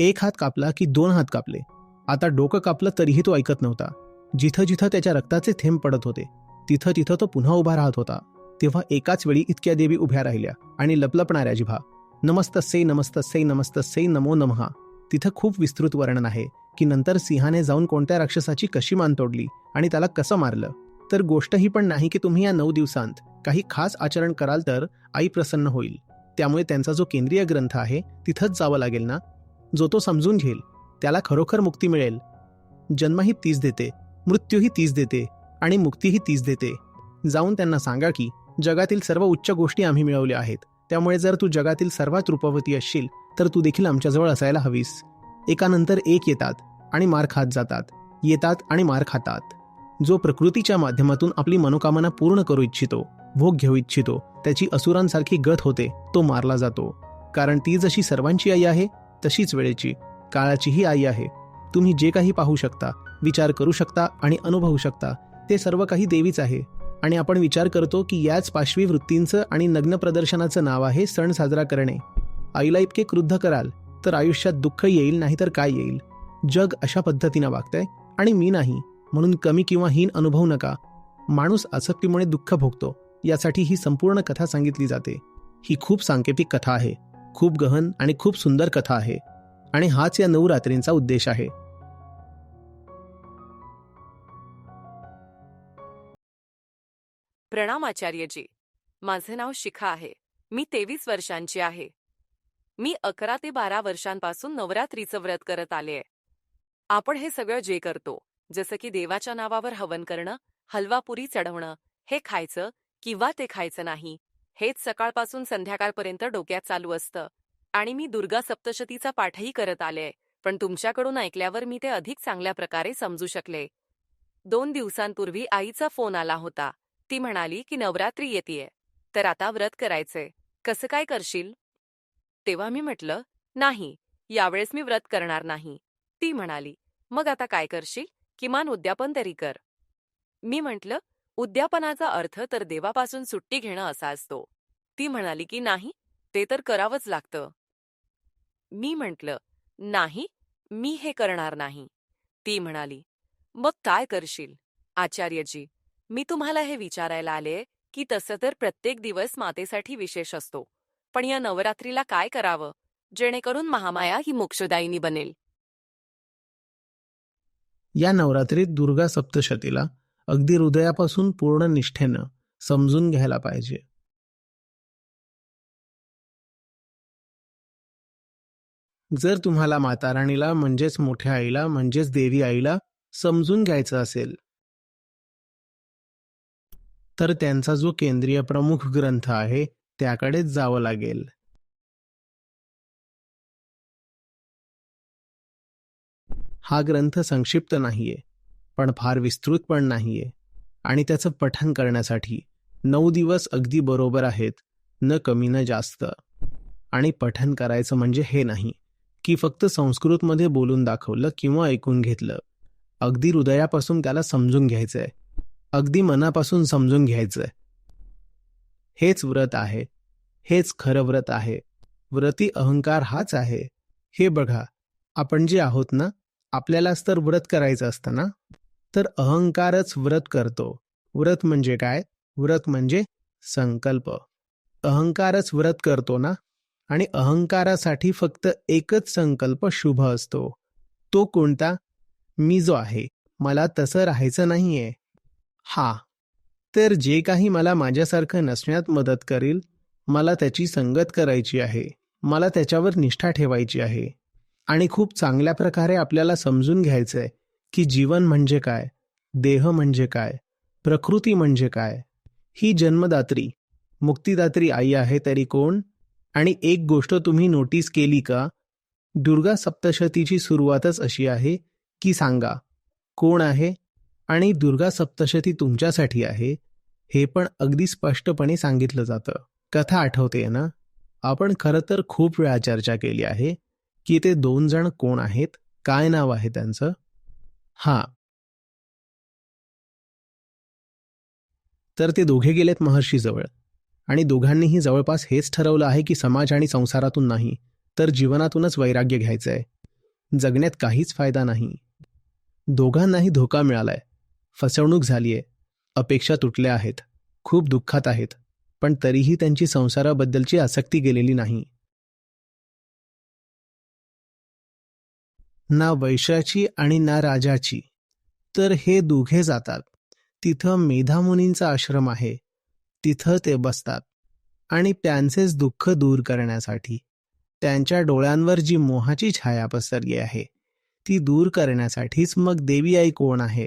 एक हात कापला की दोन हात कापले. आता डोकं कापलं तरीही तो ऐकत नव्हता. जिथं जिथं त्याच्या रक्ताचे थेंब पडत होते तिथं तिथं तो पुन्हा उभा राहत होता. तेव्हा एकाच वेळी इतक्या देवी उभ्या राहिल्या आणि लपलपणाऱ्या जिभा नमस्त से नमस्त से नमस्त से नमो नमहा. तिथं खूप विस्तृत वर्णन आहे की नंतर सिंहाने जाऊन कोणत्या राक्षसाची कशी मान तोडली आणि त्याला कसं मारलं. तर गोष्ट ही पण नाही की तुम्ही या नऊ दिवसांत काही खास आचरण कराल तर आई प्रसन्न होईल. त्यामुळे त्यांचा जो केंद्रीय ग्रंथ आहे तिथंच जावं लागेल ना? जो तो समजून घेईल त्याला खरोखर मुक्ती मिळेल. जन्मही तीच देते मृत्यूही तीच देते आणि मुक्तीही तीच देते. जाऊन त्यांना सांगा की जगातील सर्व उच्च गोष्टी आम्ही मिळवल्या आहेत. त्यामुळे जर तू जगातील सर्वात रूपवती असशील तर तू देखील आमच्याजवळ असायला हवीस. एकानंतर एक येतात आणि मार खात जातात. येतात आणि मार खातात. जो प्रकृतीच्या माध्यमातून आपली मनोकामना पूर्ण करू इच्छितो भोग घेऊ इच्छितो त्याची असुरांसारखी गत होते तो मारला जातो. कारण ती जशी सर्वांची आई आहे तशीच वेळेची. काळाचीही आई आहे. तुम्ही जे काही पाहू शकता विचार करू शकता आणि अनुभवू शकता ते सर्व काही देवीच आहे. आणि आपण विचार करतो की याच पाशवी वृत्तींचं आणि नग्न प्रदर्शनाचं नाव आहे सण साजरा करणे. आईला इतके क्रुद्ध कराल तर आयुष्यात दुःख येईल नाही तर काय येईल? जग अशा पद्धतीनं वागतंय आणि मी नाही म्हणून कमी किंवा हीन अनुभवू नका. माणूस आसक्तीमुळे दुःख भोगतो यासाठी ही संपूर्ण कथा सांगितली जाते. ही खूप सांकेतिक कथा आहे. खूप गहन आणि खूप सुंदर कथा आहे आणि हाच या नऊ रात्रींचा उद्देश आहे. प्रणाम आचार्यजी. माझे नाव शिखा आहे. मी तेवीस वर्षांची आहे. मी अकरा ते बारा वर्षांपासून नवरात्रीचं व्रत करत आले आपण हे सगळं जे करतो जसं की देवाच्या नावावर हवन करणं हलवापुरी चढवणं हे खायचं किंवा ते खायचं नाही हेच सकाळपासून संध्याकाळपर्यंत डोक्यात चालू असतं. आणि मी दुर्गा सप्तशतीचा पाठही करत आले पण तुमच्याकडून ऐकल्यावर मी ते अधिक चांगल्या प्रकारे समजू शकले. दोन दिवसांपूर्वी आईचा फोन आला होता. ती म्हणाली की नवरात्री येतेय. तर आता व्रत करायचे कसं काय करशील? तेव्हा मी म्हटलं नाही यावेळेस मी व्रत करणार नाही. ती म्हणाली मग आता काय करशील? किमान उद्यापन तरी कर. मी म्हटलं उद्यापनाचा अर्थ तर देवापासून सुट्टी घेणं असा असतो. ती म्हणाली की नाही ते तर करावंच लागतं. मी म्हटलं नाही मी हे करणार नाही. ती म्हणाली मग काय करशील? आचार्यजी मी तुम्हाला हे विचारायला आले की तसं तर प्रत्येक दिवस मातेसाठी विशेष असतो पण या नवरात्रीला काय करावं? जेणेकरून महामाया ही मोक्षदायिनी बनेल. या नवरात्रीत दुर्गा सप्तशतीला अगदी हृदयापासून पूर्ण निष्ठेनं समजून घ्यायला पाहिजे. जर तुम्हाला माताराणीला म्हणजेच मोठ्या आईला म्हणजेच देवी आईला समजून घ्यायचं असेल तर त्यांचा जो केंद्रीय प्रमुख ग्रंथ आहे त्याकडेच जावं लागेल. हा ग्रंथ संक्षिप्त नाहीये. पण फार विस्तृत पण नाहीये. आणि त्याचं पठण करण्यासाठी नऊ दिवस अगदी बरोबर आहेत न कमी न जास्त. आणि पठण करायचं म्हणजे हे नाही की फक्त संस्कृतमध्ये बोलून दाखवलं किंवा ऐकून घेतलं. अगदी हृदयापासून त्याला समजून घ्यायचंय. अगदी मनापासून समजून घ्यायचंय. हेच व्रत आहे. हेच खरं व्रत आहे. व्रती अहंकार हाच आहे. हे बघा आपण जे आहोत ना आपल्यालाच तर व्रत करायचं असतं ना? तर अहंकारच व्रत करतो. व्रत म्हणजे काय? व्रत म्हणजे संकल्प. अहंकारच व्रत करतो ना? आणि अहंकारासाठी फक्त एकच संकल्प शुभ असतो. तो कोणता? मी जो आहे. मला तसं राहायचं नाहीये. हा. तर जे काही मला माझ्यासारखं नसण्यात मदत करेल मला त्याची संगत करायची आहे. मला त्याच्यावर निष्ठा ठेवायची आहे. आणि खूप चांगल्या प्रकारे आपल्याला समजून घ्यायचंय. की जीवन म्हणजे काय देह म्हणजे काय प्रकृती म्हणजे काय? ही जन्मदात्री मुक्तिदात्री आई आहे तरी कोण? आणि एक गोष्ट तुम्ही नोटीस केली का? दुर्गा सप्तशतीची सुरुवातच अशी आहे की सांगा कोण आहे? आणि दुर्गा सप्तशती तुमच्यासाठी आहे हे पण अगदी स्पष्टपणे सांगितलं जातं. कथा आठवते ना? आपण खरं तर खूप वेळा चर्चा केली आहे की ते दोन जण कोण आहेत? काय नाव आहे त्यांचं? हा. तर ते दोघे गेलेत महर्षीजवळ. आणि दोघांनीही जवळपास हेच ठरवलं आहे की समाज आणि संसारातून नाही तर जीवनातूनच वैराग्य घ्यायचं आहे जगण्यात काहीच फायदा नाही. दोघांनाही धोका मिळालाय. फसवणूक झालीये. अपेक्षा तुटल्या आहेत. खूप दुःखात आहेत. पण तरीही त्यांची संसाराबद्दलची आसक्ती गेलेली नाही. ना वैशाची आणि ना राजाची. तर हे दोघे जातात. तिथं मेधामुनींचा आश्रम आहे. तिथं ते बसतात. आणि त्यांचेच दुःख दूर करण्यासाठी. त्यांच्या डोळ्यांवर जी मोहाची छाया पसरली आहे ती दूर करण्यासाठीच मग देवी आई कोण आहे?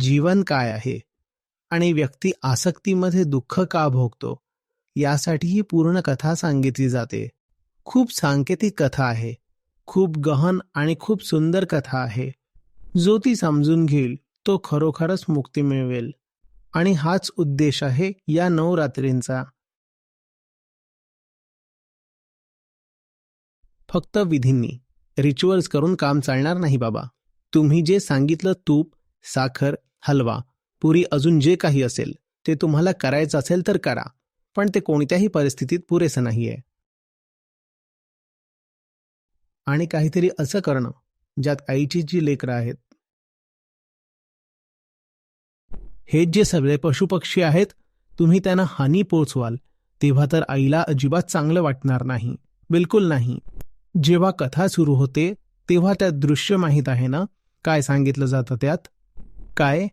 जीवन काय आहे? आणि व्यक्ती आसक्तीमध्ये दुःख का भोगतो? यासाठी ही पूर्ण कथा सांगितली जाते. खूप सांकेतिक कथा आहे. खूप गहन आणि खूप सुंदर कथा आहे. जो ती समजून घेईल तो खरोखरच मुक्ती मिळवेल. आणि हाच उद्देश आहे या नवरात्रींचा. फक्त विधींनी रिच्युअल्स करून काम चालणार नाही बाबा. तुम्ही जे सांगितलं तूप साखर हलवा पुरी अजून जे काही असेल ते तुम्हाला करायचं असेल तर करा. पण ते कोणत्याही परिस्थितीत पुरेसं नाहीये. आणि काहीतरी असं करणं ज्यात आईची जी लेकरं आहेत. हे जे सगळे पशुपक्षी आहेत तुम्ही त्यांना हानी पोचवाल तेव्हा तर आईला अजिबात चांगलं वाटणार नाही बिलकुल नाही. जेव्हा कथा सुरू होते तेव्हा त्यात दृश्य माहीत आहे ना? काय सांगितलं जातं त्यात? काय?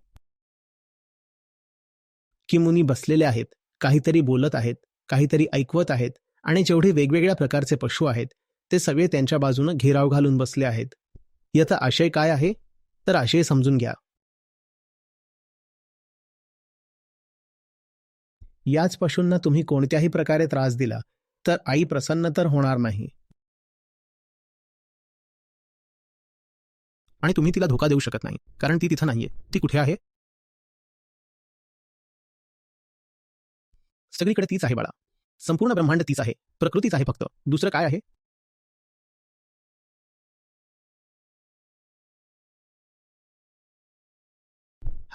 की मुनी बसलेले आहेत काहीतरी बोलत आहेत काहीतरी ऐकवत आहेत आणि जेवढे वेगवेगळ्या प्रकारचे पशु आहेत ते सगळे त्यांच्या बाजूनं घेराव घालून बसले आहेत. याचा आशय काय आहे? तर आशय समजून घ्या. याच पशूंना तुम्ही कोणत्याही प्रकारे त्रास दिला तर आई प्रसन्न तर होणार नाही. आणि तुम्ही तिला धोका देऊ शकत नाही कारण ती तिथं नाहीये. ती कुठे आहे? सगळीकडे तीच आहे बाळा. संपूर्ण ब्रह्मांड तीच आहे. प्रकृतीच आहे फक्त. दुसरं काय आहे?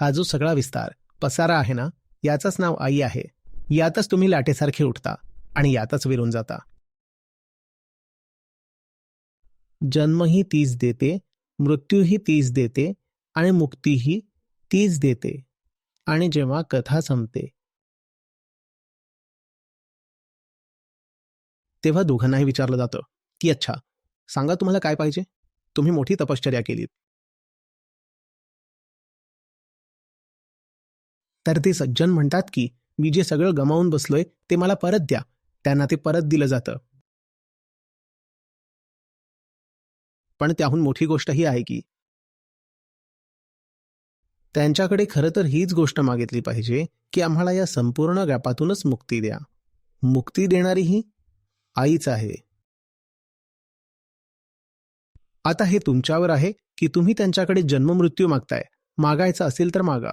हा जो सगळा विस्तार पसारा आहे ना याचंच नाव आई आहे. यातच तुम्ही लाटेसारखे उठता आणि यातच विरून जाता. जन्मही तीच देते मृत्यूही तीच देते आणि मुक्तीही तीच देते. आणि जेव्हा कथा संपते तेव्हा दोघांनाही विचारलं जातं की अच्छा सांगा तुम्हाला काय पाहिजे? तुम्ही मोठी तपश्चर्या केलीत. तर ते सज्जन म्हणतात की मी जे सगळं गमावून बसलोय ते मला परत द्या. त्यांना ते परत दिलं जातं. पण त्याहून मोठी गोष्ट ही आहे की त्यांच्याकडे खरं तर हीच गोष्ट मागितली पाहिजे की आम्हाला या संपूर्ण गॅपातूनच मुक्ती द्या. मुक्ती देणारी ही आईच आहे. आता हे तुमच्यावर आहे की तुम्ही त्यांच्याकडे जन्ममृत्यू मागताय. मागायचं असेल तर मागा.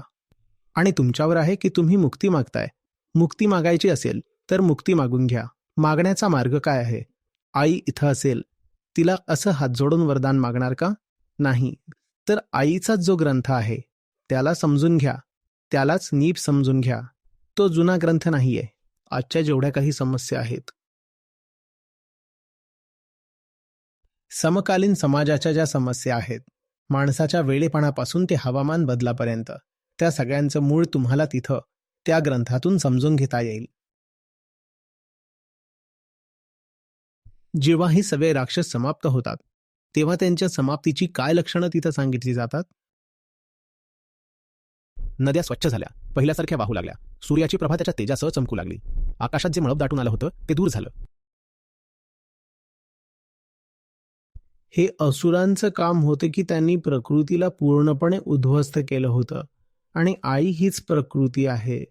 आणि तुमच्यावर आहे की तुम्ही मुक्ती मागताय. मुक्ती मागायची असेल तर मुक्ती मागून घ्या. मागण्याचा मार्ग काय आहे? आई इथं असेल. तिला असं हात जोडून वरदान मागणार का? नाही. तर आईचाच जो ग्रंथ आहे त्याला समजून घ्या. त्यालाच नीप समजून घ्या. तो जुना ग्रंथ नाहीये. आजच्या जेवढ्या काही समस्या आहेत. समकालीन समाजाच्या ज्या समस्या आहेत माणसाच्या वेळेपणापासून ते हवामान बदलापर्यंत. त्या सगळ्यांचं मूळ तुम्हाला तिथं त्या ग्रंथातून समजून घेता येईल. जेव्हा हे सगळे राक्षस समाप्त होतात तेव्हा त्यांच्या समाप्तीची काय लक्षणं तिथं सांगितली जातात? नद्या स्वच्छ झाल्या पहिल्यासारख्या वाहू लागल्या सूर्याची प्रभा त्याच्या तेजासह चमकू लागली. आकाशात जे मळब दाटून आलं होतं ते दूर झालं. हे असुरांचं काम होतं की त्यांनी प्रकृतीला पूर्णपणे उद्ध्वस्त केलं होतं. आणि आई हीच प्रकृती आहे.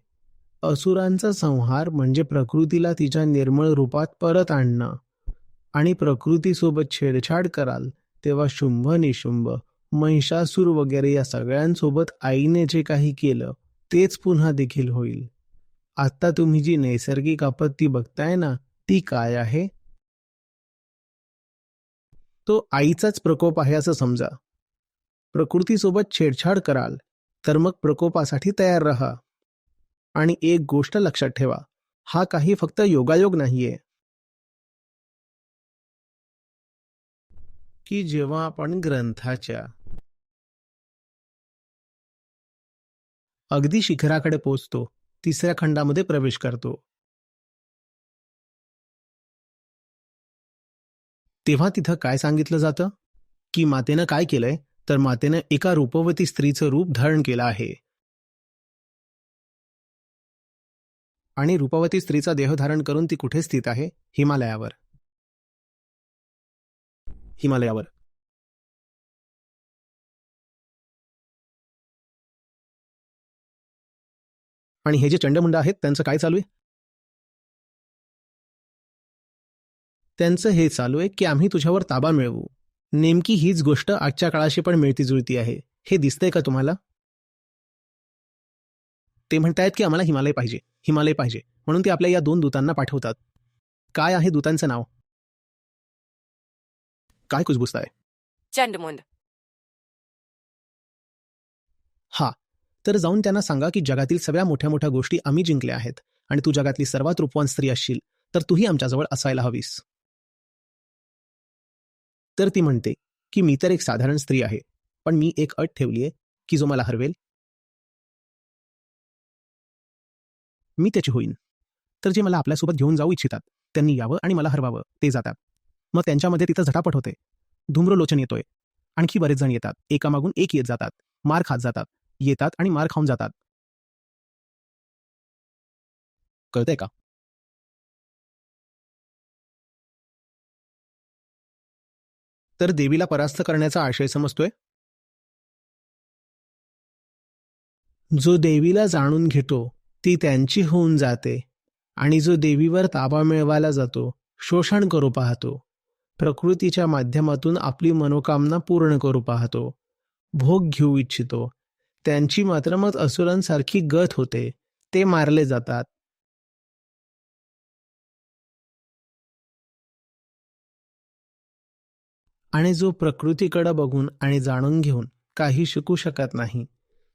असुरांचा संहार म्हणजे प्रकृतीला तिच्या निर्मळ रूपात परत आणणं. आणि प्रकृतीसोबत छेडछाड कराल तेव्हा शुंभ निशुंभ महिषासूर वगैरे या सगळ्यांसोबत आईने जे काही केलं तेच पुन्हा देखील होईल. आता तुम्ही जी नैसर्गिक आपत्ती बघताय ना ती काय आहे? तो आईचाच प्रकोप आहे असं समजा. प्रकृतीसोबत छेडछाड कराल तर मग प्रकोपासाठी तयार रहा. आणि एक गोष्ट लक्षात ठेवा हा काही फक्त योगायोग नाहीये. की जेव्हा आपण ग्रंथाच्या अगदी शिखराकडे पोचतो तिसऱ्या खंडामध्ये प्रवेश करतो. तेव्हा तिथं काय सांगितलं जातं? की मातेनं काय केलंय? तर मातेनं एका रूपवती स्त्रीचं रूप धारण केलं आहे. आणि रूपवती स्त्रीचा देह धारण करून ती कुठे स्थित आहे? हिमालयावर. हिमालयावर. आणि हे जे चंडमुंड आहेत त्यांचं काय चालू आहे? त्यांचं हे चालू आहे की आम्ही तुझ्यावर ताबा मिळवू. नेमकी हीच गोष्ट आजच्या काळाशी पण मिळती जुळती आहे. हे दिसतंय का तुम्हाला? ते म्हणतायत की आम्हाला हिमालय पाहिजे हिमालय पाहिजे म्हणून ते आपल्या या दोन दूतांना पाठवतात. काय आहे दूतांचं नाव? काय कुजबुजताय? चंडमुंड हा तर जाऊन त्यांना सांगा की जगातील सगळ्या मोठ्या मोठ्या गोष्टी आम्ही जिंकल्या आहेत आणि तू जगातली सर्वात रूपवान स्त्री असशील तर तूही आमच्याजवळ असायला हवीस. तर ती म्हणते की मी तर एक साधारण स्त्री आहे पण मी एक अट ठेवलीये की जो मला हरवेल. मी त्याची होईन. तर जे मला आपल्यासोबत घेऊन जाऊ इच्छितात त्यांनी यावं आणि मला हरवावं ते जातात. मग त्यांच्यामध्ये तिथं झटापट होते. धूम्रलोचन येतोय. आणखी बरेच जण येतात. एकामागून एक येत जातात. मार खात जातात. येतात आणि मार खाऊन जातात. कळतंय का? तर देवीला परास्त करण्याचा आशय समजतोय? जो देवीला जाणून घेतो ती त्यांची होऊन जाते. आणि जो देवीवर ताबा मिळवायला जातो शोषण करू पाहतो. प्रकृतीच्या माध्यमातून आपली मनोकामना पूर्ण करू पाहतो. भोग घेऊ इच्छितो. त्यांची मात्र मग असुरांसारखी गत होते. ते मारले जातात. आणि जो प्रकृतीकडं बघून आणि जाणून घेऊन काही शिकू शकत नाही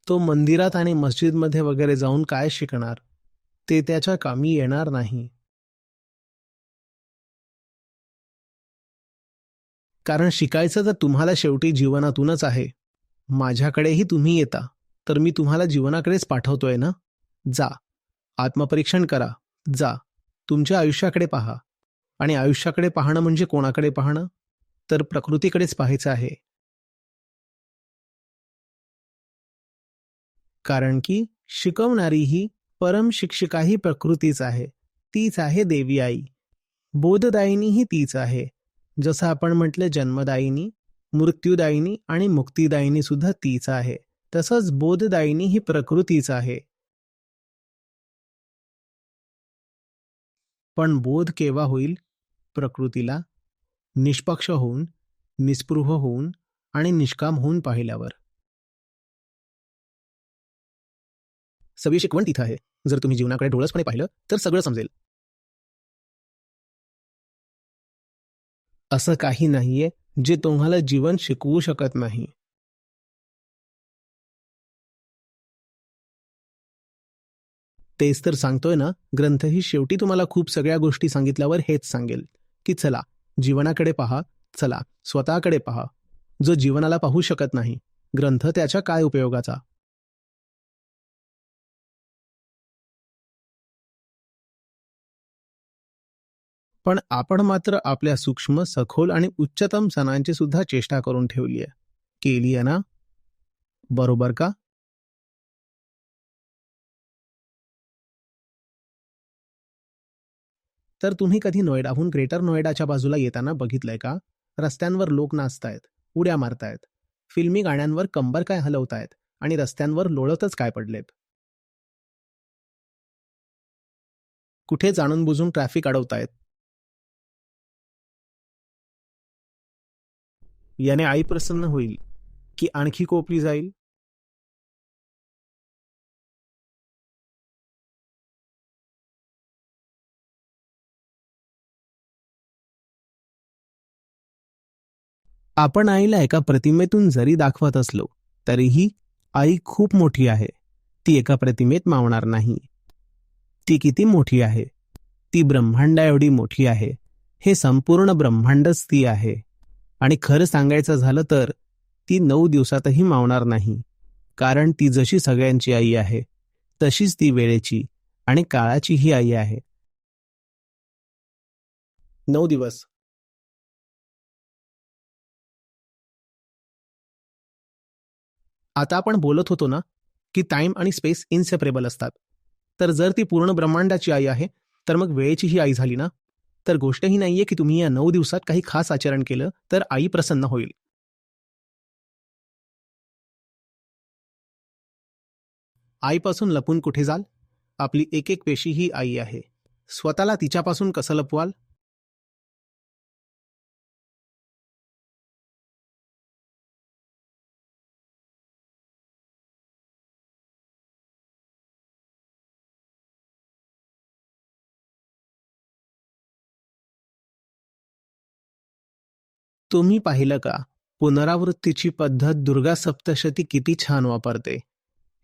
तो मंदिरात आणि मस्जिदमध्ये वगैरे जाऊन काय शिकणार? ते त्याच्या कामी येणार नाही. कारण शिकायचं तर तुम्हाला शेवटी जीवनातूनच आहे. माझ्याकडेही तुम्ही येता तर मी तुम्हाला जीवनाकडेच पाठवतोय ना? जा. आत्मपरीक्षण करा. जा. तुमच्या आयुष्याकडे पहा. आणि आयुष्याकडे पाहणं म्हणजे कोणाकडे पाहणं? तर प्रकृतीकडेच पाहायचं आहे. कारण की शिकवणारी ही परम शिक्षिकाही प्रकृतीच आहे तीच आहे देवी आई. बोधदायिनी ही तीच आहे. जसं आपण म्हटलं जन्मदायिनी मृत्यूदायिनी आणि मुक्तीदायिनी सुद्धा तीच आहे. तसंच बोधदायिनी ही प्रकृतीच आहे. पण बोध केव्हा होईल? प्रकृतीला निष्पक्ष होऊन निस्पृह होऊन आणि निष्काम होऊन पाहिल्यावर. सगळी शिकवण तिथं आहे. जर तुम्ही जीवनाकडे डोळसपणे पाहिलं तर सगळं समजेल. असं काही नाहीये जे तुम्हाला जीवन शिकवू शकत नाही. तेच तर सांगतोय ना ग्रंथ ही शेवटी तुम्हाला खूप सगळ्या गोष्टी सांगितल्यावर हेच सांगेल की चला जीवनाकडे पहा चला स्वतःकडे पहा. जो जीवनाला पाहू शकत नाही ग्रंथ त्याच्या काय उपयोगाचा? पण आपण मात्र आपल्या सूक्ष्म सखोल आणि उच्चतम सणांची सुद्धा चेष्टा करून ठेवली आहे केली आहे ना? बरोबर का? तर तुम्ही कधी नोएडाहून ग्रेटर नोएडाच्या बाजूला येताना बघितलंय का? रस्त्यांवर लोक नाचतायत उड्या मारतायत फिल्मी गाण्यांवर कंबर काय हलवतायत आणि रस्त्यांवर लोळतच काय पडलेत? कुठे जाणून बुजून ट्रॅफिक अडवतायत? याने आई प्रसन्न होईल की आणखी कोपली जाईल? आपण आईला एका प्रतिमेतून जरी दाखवत असलो तरीही आई खूप मोठी आहे. ती एका प्रतिमेत मावणार नाही. ती किती मोठी आहे? ती ब्रह्मांडा एवढी मोठी आहे. हे संपूर्ण ब्रह्मांडच ती आहे. आणि खरं सांगायचं झालं तर ती नऊ दिवसातही मावणार नाही. कारण ती जशी सगळ्यांची आई आहे तशीच ती वेळेची आणि काळाचीही आई आहे. नऊ दिवस. आता आपण बोलत होतो ना की टाइम आणि स्पेस इनसेपरेबल असतात. तर जर ती पूर्ण ब्रह्मांडाची आई आहे तर मग वेळेची ही आई झाली ना? तर गोष्ट ही नाहीये की तुम्ही या नऊ दिवसात काही खास आचरण केलं तर आई प्रसन्न होईल. आईपासून लपून कुठे जाल? आपली एक एक पेशी ही आई आहे. स्वतःला तिच्यापासून कसं लपवाल? तुम्ही पाहिलं का? पुनरावृत्तीची पद्धत दुर्गा सप्तशती किती छान वापरते.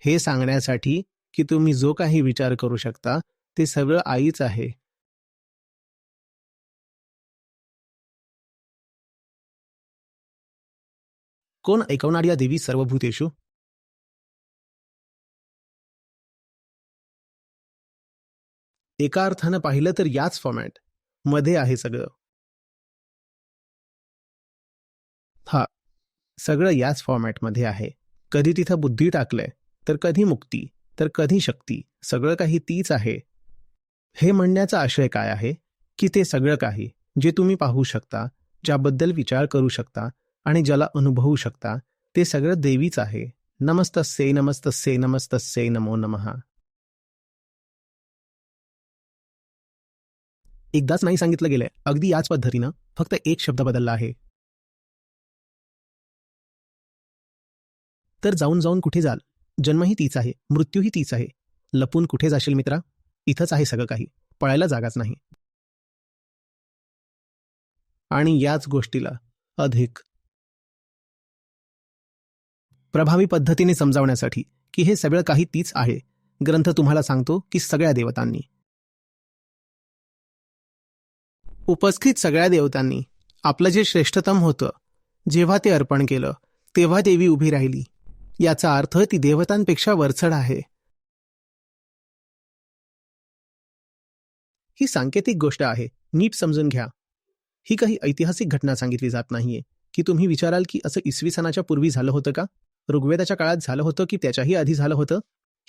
हे सांगण्यासाठी की तुम्ही जो काही विचार करू शकता ते सगळं आईच आहे. कोण ऐकवणार या देवी सर्वभूतेषु एका अर्थानं पाहिलं तर याच फॉर्मॅटमध्ये आहे सगळं. हा सगळं याच फॉर्मॅटमध्ये आहे. कधी तिथं बुद्धी टाकलंय तर कधी मुक्ती तर कधी शक्ती सगळं काही तीच आहे. हे म्हणण्याचा आशय काय आहे? की ते सगळं काही जे तुम्ही पाहू शकता ज्याबद्दल विचार करू शकता आणि ज्याला अनुभवू शकता ते सगळं देवीच आहे. नमस्त से नमस्त से नमस्त से नमो नमः. एकदाच नाही सांगितलं गेलंय. अगदी याच पद्धतीनं फक्त एक शब्द बदलला आहे. तर जाऊन जाऊन कुठे जाल? जन्मही तीच आहे मृत्यूही तीच आहे. लपून कुठे जाशील मित्रा? इथंच आहे सगळं काही. पळायला जागाच नाही. आणि याच गोष्टीला अधिक प्रभावी पद्धतीने समजावण्यासाठी की हे सगळं काही तीच आहे. ग्रंथ तुम्हाला सांगतो की सगळ्या देवतांनी. उपस्थित सगळ्या देवतांनी आपलं जे श्रेष्ठतम होतं जेव्हा ते अर्पण केलं तेव्हा देवी उभी राहिली. याचा अर्थ ती देवतांपेक्षा वरचढ आहे. ही सांकेतिक गोष्ट आहे. नीट समजून घ्या. ही काही ऐतिहासिक घटना सांगितली जात नाहीये. की तुम्ही विचाराल की असं इसवी सणाच्या पूर्वी झालं होतं का? ऋग्वेदाच्या काळात झालं होतं की त्याच्याही आधी झालं होतं?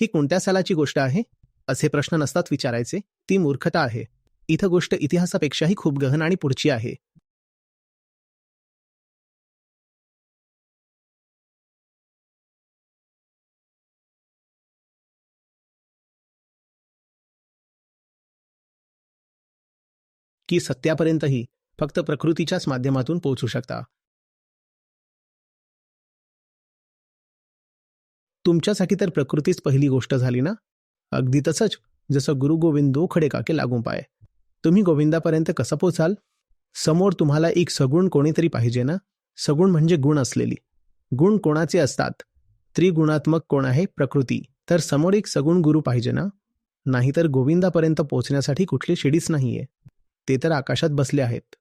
ही कोणत्या सालाची गोष्ट आहे? असे प्रश्न नसतात विचारायचे. ती मूर्खता आहे. इथं गोष्ट इतिहासापेक्षाही खूप गहन आणि पुढची आहे. की सत्यापर्यंतही फक्त प्रकृतीच्याच माध्यमातून पोहोचू शकता. तुमच्यासाठी तर प्रकृतीच पहिली गोष्ट झाली ना? अगदी तसंच जसं गुरु गोविंदो खडे काके लागून पाय. तुम्ही गोविंदापर्यंत कसं पोचाल समोर तुम्हाला एक सगुण कोणीतरी पाहिजे ना? सगुण म्हणजे गुण असलेली. गुण कोणाचे असतात? त्रिगुणात्मक कोण आहे? प्रकृती. तर समोर एक सगुण गुरु पाहिजे ना? नाहीतर गोविंदापर्यंत पोहोचण्यासाठी कुठली शिडीच नाहीये. ते तर आकाशात बसले आहेत.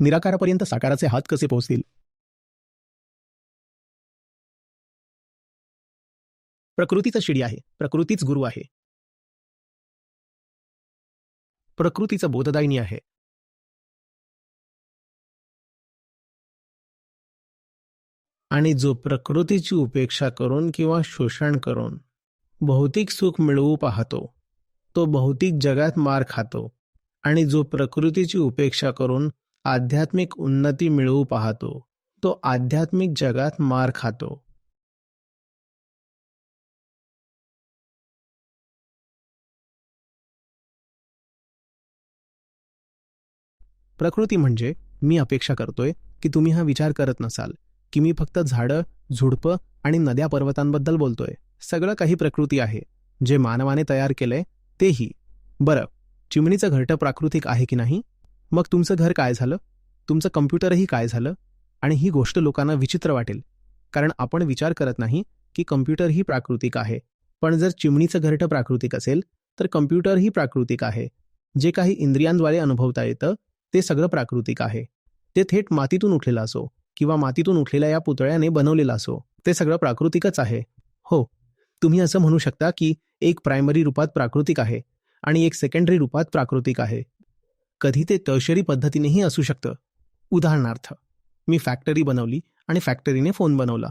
निराकारापर्यंत साकाराचे हात कसे पोहोचतील? प्रकृतीचा शिडी आहे. प्रकृतीच गुरु आहे. प्रकृतीचा बोधदायिनी आहे. आणि जो प्रकृतीची उपेक्षा करून किंवा शोषण करून भौतिक सुख मिळवू पाहतो. तो भौतिक जगात मार खातो. आणि जो प्रकृतीची उपेक्षा करून आध्यात्मिक उन्नती मिळवू पाहतो तो आध्यात्मिक जगात मार खातो. प्रकृती म्हणजे मी अपेक्षा करतोय की तुम्ही हा विचार करत नसाल की मी फक्त झाडं झुडपं आणि नद्या पर्वतांबद्दल बोलतोय. सगळं काही प्रकृती आहे. जे मानवाने तयार केलंय तेही. बरं चिमणीचं घरटं प्राकृतिक आहे की नाही? मग तुमचं घर काय झालं? तुमचं कम्प्युटरही काय झालं? आणि ही गोष्ट लोकांना विचित्र वाटेल. कारण आपण विचार करत नाही की कम्प्युटर ही प्राकृतिक आहे. पण जर चिमणीचं घरटं प्राकृतिक असेल तर कम्प्युटरही प्राकृतिक आहे. जे काही इंद्रियांद्वारे अनुभवता येतं ते सगळं प्राकृतिक आहे. ते थेट मातीतून उठलेलं असो किंवा मातीतून उठलेल्या या पुतळ्याने बनवलेलं असो ते सगळं प्राकृतिकच आहे. हो तुम्ही असं म्हणू शकता की एक प्रायमरी रूपात प्राकृतिक आहे आणि एक सेकंडरी रूपात प्राकृतिक आहे. कधी ते टर्शरी पद्धतीनेही असू शकतं. उदाहरणार्थ मी फॅक्टरी बनवली आणि फॅक्टरीने फोन बनवला.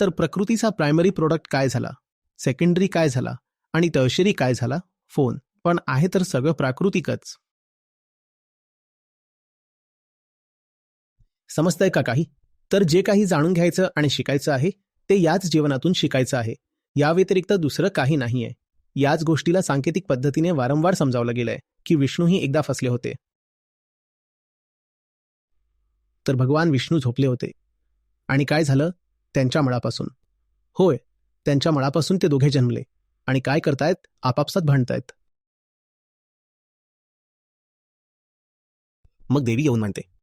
तर प्रकृतीचा प्रायमरी प्रोडक्ट काय झाला? सेकंडरी काय झाला? आणि टर्शरी काय झाला? फोन. पण आहे तर सगळं प्राकृतिकच. समजतंय का काही? तर जे काही जाणून घ्यायचं आणि शिकायचं आहे ते याच जीवनातून शिकायचं आहे. या व्यतिरिक्त दुसरं काही नाहीये. याच गोष्टीला सांकेतिक पद्धतीने वारंवार समजावलं गेलंय की विष्णूही एकदा फसले होते. तर भगवान विष्णू झोपले होते. आणि काय झालं? त्यांच्या मळापासून. होय त्यांच्या मळापासून ते दोघे जन्मले. आणि काय करतायत? आपापसात भांडतायत. मग देवी येऊन म्हणते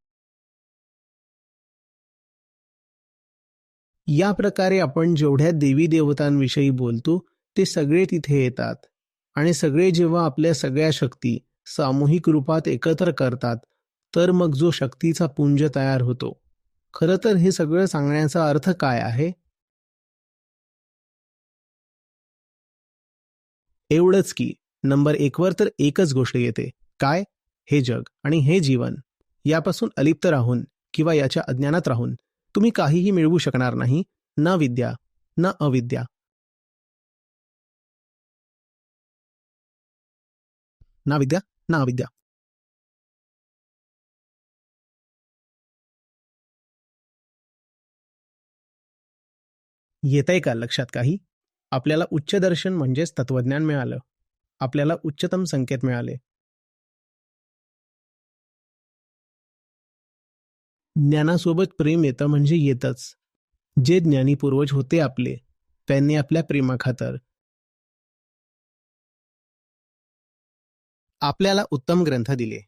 या प्रकारे आपण जेवढ्या देवी देवतांविषयी बोलतो ते सगळे तिथे येतात. आणि सगळे जेव्हा आपल्या सगळ्या शक्ती सामूहिक रूपात एकत्र करतात तर मग जो शक्तीचा पुंज तयार होतो. खरं तर हे सगळं सांगण्याचा अर्थ काय आहे? एवढंच की नंबर एकवर तर एकच गोष्ट येते. काय? हे जग आणि हे जीवन. यापासून अलिप्त राहून किंवा याच्या अज्ञानात राहून. तुम्ही काहीही मिळवू शकणार नाही ना विद्या ना अविद्या. ना विद्या ना अविद्या. येतंय का लक्षात काही? आपल्याला उच्च दर्शन म्हणजेच तत्वज्ञान मिळालं. आपल्याला उच्चतम संकेत मिळाले. ज्ञानासोबत प्रेम येतं म्हणजे येतच. जे ज्ञानी पूर्वज होते आपले त्यांनी आपल्या प्रेमाखातर. आपल्याला उत्तम ग्रंथ दिले.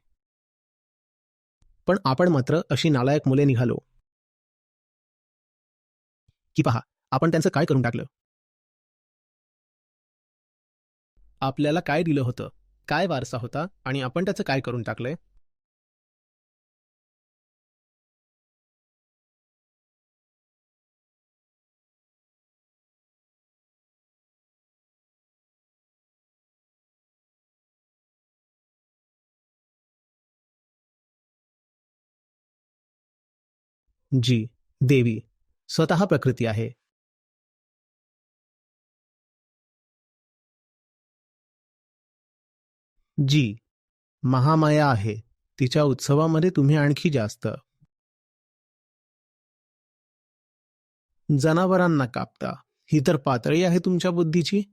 पण आपण मात्र अशी नालायक मुले निघालो. की पहा आपण त्यांचं काय करून टाकलं? आपल्याला काय दिलं होतं? काय वारसा होता? आणि आपण त्याचं काय करून टाकलंय? जी देवी स्वतः प्रकृती आहे. जी महामाया आहे. तिच्या उत्सवामध्ये तुम्ही आणखी जास्त. जनावरांना कापता. ही तर पातळी आहे तुमच्या बुद्धीची.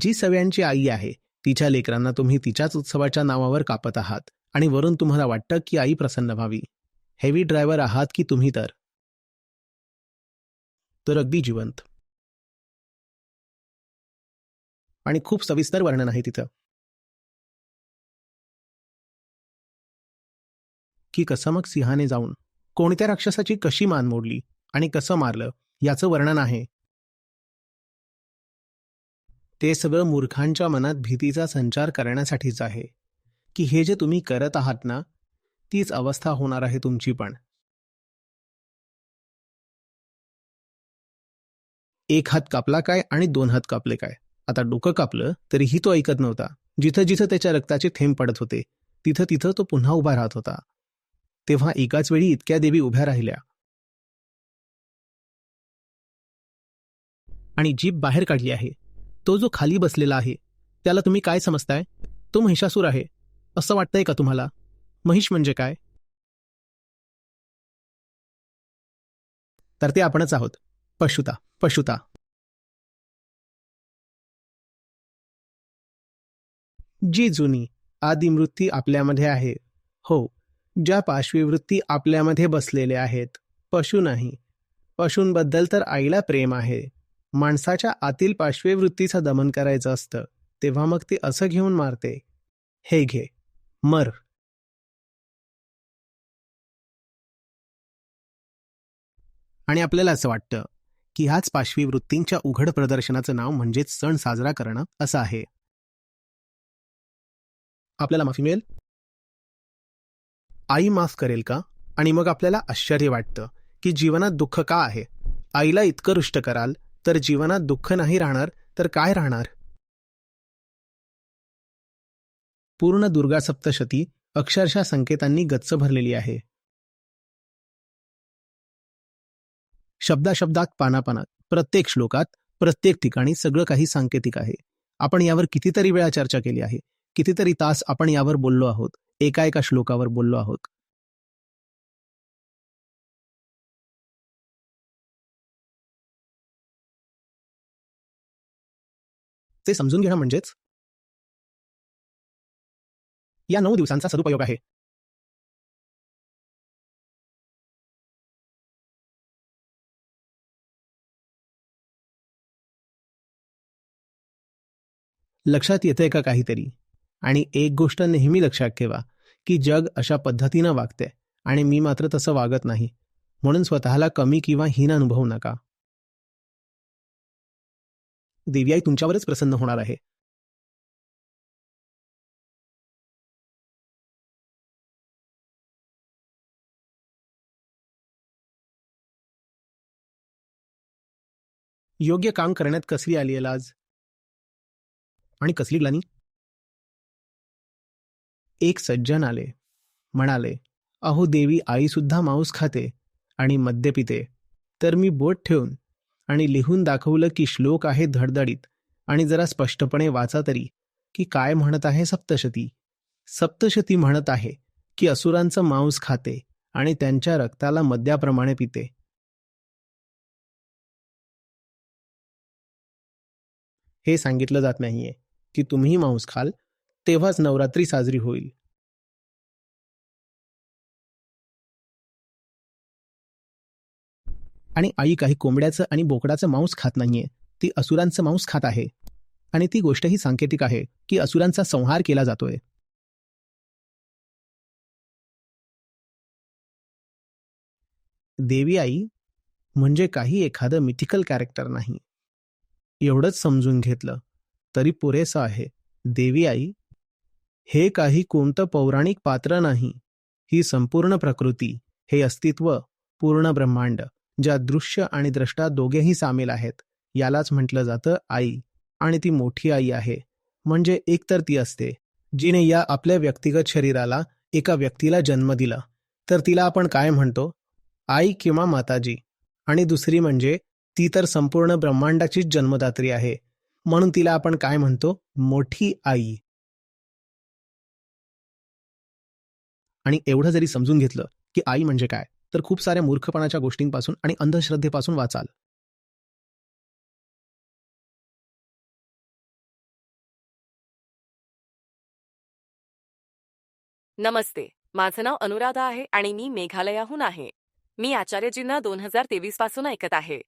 जी सगळ्यांची आई आहे तिच्या लेकरांना तुम्ही तिच्याच उत्सवाच्या नावावर कापत आहात. आणि वरून तुम्हाला वाटतं की आई प्रसन्न व्हावी. हेवी ड्रायव्हर आहात की तुम्ही तर? तर अगदी जिवंत. आणि खूप सविस्तर वर्णन आहे तिथं. की कसं मग सिंहाने जाऊन कोणत्या राक्षसाची कशी मान मोडली आणि कसं मारलं याचं वर्णन आहे. ते सगळं मूर्खांच्या मनात भीतीचा संचार करण्यासाठीच आहे. की हे जे तुम्ही करत आहात ना तीच अवस्था होणार आहे तुमची पण. एक हात कापला काय आणि दोन हात कापले काय? आता डोकं कापलं तरीही तो ऐकत नव्हता. जिथं जिथं त्याच्या रक्ताचे थेंब पडत होते तिथं तिथं तो पुन्हा उभा राहत होता. तेव्हा एकाच वेळी इतक्या देवी उभ्या राहिल्या. आणि जीभ बाहेर काढली आहे. तो जो खाली बसलेला आहे त्याला तुम्ही काय समजताय? तो महिषासूर आहे. असं वाटतंय का तुम्हाला? महिष म्हणजे काय? तर ते आपणच आहोत. पशुता पशुता. जी जुनी आदिमवृत्ती आपल्यामध्ये आहे हो ज्या पाशवीवृत्ती आपल्यामध्ये बसलेल्या आहेत पशु नाही. पशूंबद्दल तर आईला प्रेम आहे. माणसाच्या आतील पाशवी दमन करायचं असतं तेव्हा मग ती असं घेऊन मारते. हे घे. मर. आणि आपल्याला असं वाटतं की ह्याच पाशवी वृत्तींच्या उघड प्रदर्शनाचं नाव म्हणजेच सण साजरा करणं असं आहे. आपल्याला माफी मिळेल? आई माफ करेल का? आणि मग आपल्याला आश्चर्य वाटतं की जीवनात दुःख का आहे? आईला इतकं रुष्ट कराल तर जीवनात दुःख नाही राहणार तर काय राहणार? पूर्ण दुर्गा सप्तशती अक्षरशः संकेतांनी गच्च भरलेली आहे. शब्दाशब्दात पानापानात प्रत्येक श्लोकात प्रत्येक ठिकाणी सगळं काही सांकेतिक आहे. आपण यावर कितीतरी वेळा चर्चा केली आहे. कितीतरी तास आपण यावर बोललो आहोत. एका एका श्लोकावर बोललो आहोत. ते समजून घेणं म्हणजेच या नऊ दिवसांचा सदुपयोग आहे. लक्षात येतंय का काहीतरी? आणि एक गोष्ट नेहमी लक्षात ठेवा की जग अशा पद्धतीनं वागते आणि मी मात्र तसं वागत नाही. म्हणून स्वतःला कमी किंवा हीन अनुभवू नका. देवी आई तुमच्यावरच प्रसन्न होणार आहे. योग्य काम करण्यात कसली आली आहे लाज आणि कसली ग्लानी? एक सज्जन आले. म्हणाले अहो देवी आई सुद्धा मांस खाते आणि मद्य पिते. तर मी बोट ठेवून आणि लिहून दाखवलं की श्लोक आहे धडधडीत आणि जरा स्पष्टपणे वाचा तरी की काय म्हणत आहे सप्तशती? सप्तशती म्हणत आहे की असुरांचं मांस खाते आणि त्यांच्या रक्ताला मद्याप्रमाणे पिते. हे सांगितलं जात नाहीये की तुम्ही मांस खाल तेव्हाच नवरात्री साजरी होईल. आणि आई काही कोंबड्याचं आणि बोकडाचं मांस खात नाहीये ती असुरांचं मांस खात आहे. आणि ती गोष्टही सांकेतिक आहे की असुरांचा संहार केला जातोय. देवी आई म्हणजे काही एखादं मिथिकल कॅरेक्टर नाही. एवढंच समजून घेतलं तरी पुरेसं आहे. देवी आई हे काही कोणतं पौराणिक पात्र नाही. ही संपूर्ण प्रकृती हे अस्तित्व पूर्ण ब्रह्मांड ज्या दृश्य आणि द्रष्टा दोघेही सामील आहेत यालाच म्हटलं जातं आई. आणि ती मोठी आई आहे. म्हणजे एकतर ती असते जिने या आपल्या व्यक्तिगत शरीराला एका व्यक्तीला जन्म दिला. तर तिला आपण काय म्हणतो? आई किंवा माताजी. आणि दुसरी म्हणजे ती तर संपूर्ण ब्रह्मांडाचीच जन्मदात्री आहे. म्हणून तिला आपण काय म्हणतो? मोठी आई. आणि एवढं जरी समजून घेतलं की आई म्हणजे काय तर खूप साऱ्या मूर्खपणाच्या गोष्टींपासून आणि अंधश्रद्धेपासून वाचाल. नमस्ते. माझं नाव अनुराधा आहे आणि मी मेघालयाहून आहे. मी आचार्यजींना दोन हजार तेवीसपासून ऐकत आहे.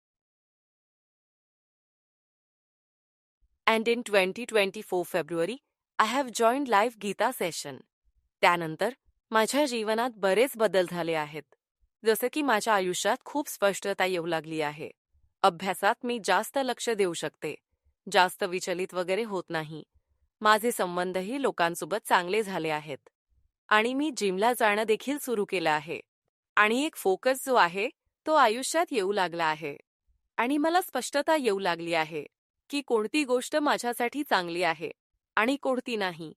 And in twenty twenty four February I have joined live Gita session त्यानंतर माझ्या जीवनात बरेच बदल झाले आहेत. जसं की माझ्या आयुष्यात खूप स्पष्टता येऊ लागली आहे. अभ्यासात मी जास्त लक्ष देऊ शकते. जास्त विचलित वगैरे होत नाही. माझे संबंधही लोकांसोबत चांगले झाले आहेत. आणि मी जिमला जाणं देखील सुरू केलं आहे. आणि एक फोकस जो आहे तो आयुष्यात येऊ लागला आहे. आणि मला स्पष्टता येऊ लागली आहे. की कोणती गोष्ट माझ्यासाठी चांगली आहे आणि कोणती नाही.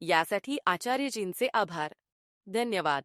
यासाठी आचार्यजींचे आभार. धन्यवाद.